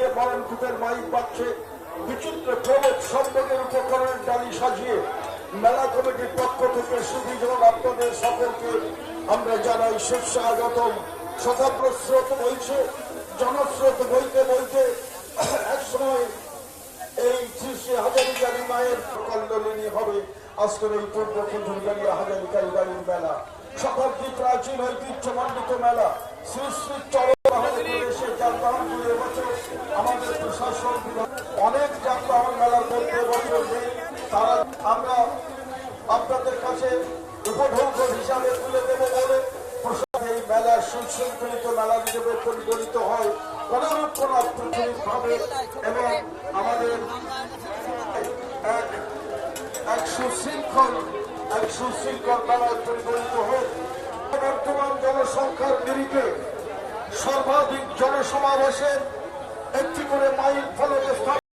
দিয়ে মরণ কুটের মাইক বাজছে। বিচিত্র প্রবোধ সম্পদের উপকরণের ডালি সাজিয়ে মেলা কমিটির পক্ষ থেকে সুবিজন আপনাদের সকলকে আমরা জানাই সুস্বাগতম। শতাব্দ স্রোত বইছে, জনস্রোত বইতে বইতে এক সময় এই শ্রী হাজারিকারী মায়ের কল্যাণী হবে। আজকের এই পূর্ব কুঞ্জুরগাড়ি হাজারিকারী গাড়ির মেলা। শতাব্দী প্রাচীন ঐতিহ্যমণ্ডিত মেলা। শ্রী শ্রী এসে গুলো আমাদের প্রশাসন অনেক যানবাহন মেলার মধ্যে বছর তারা আমরা আপনাদের কাছে উপভোগ হিসাবে তুলে দেবো বলে এই মেলা সুশৃঙ্খলিত মেলা হিসেবে পরিগণিত হয়। কোনোরূপ ভাবে এবং আমাদের এক এক সুশৃঙ্খল এক সুশৃঙ্খল মেলায় পরিগণিত হোক সর্বাধিক জনসমাবেশের একটি করে মাইল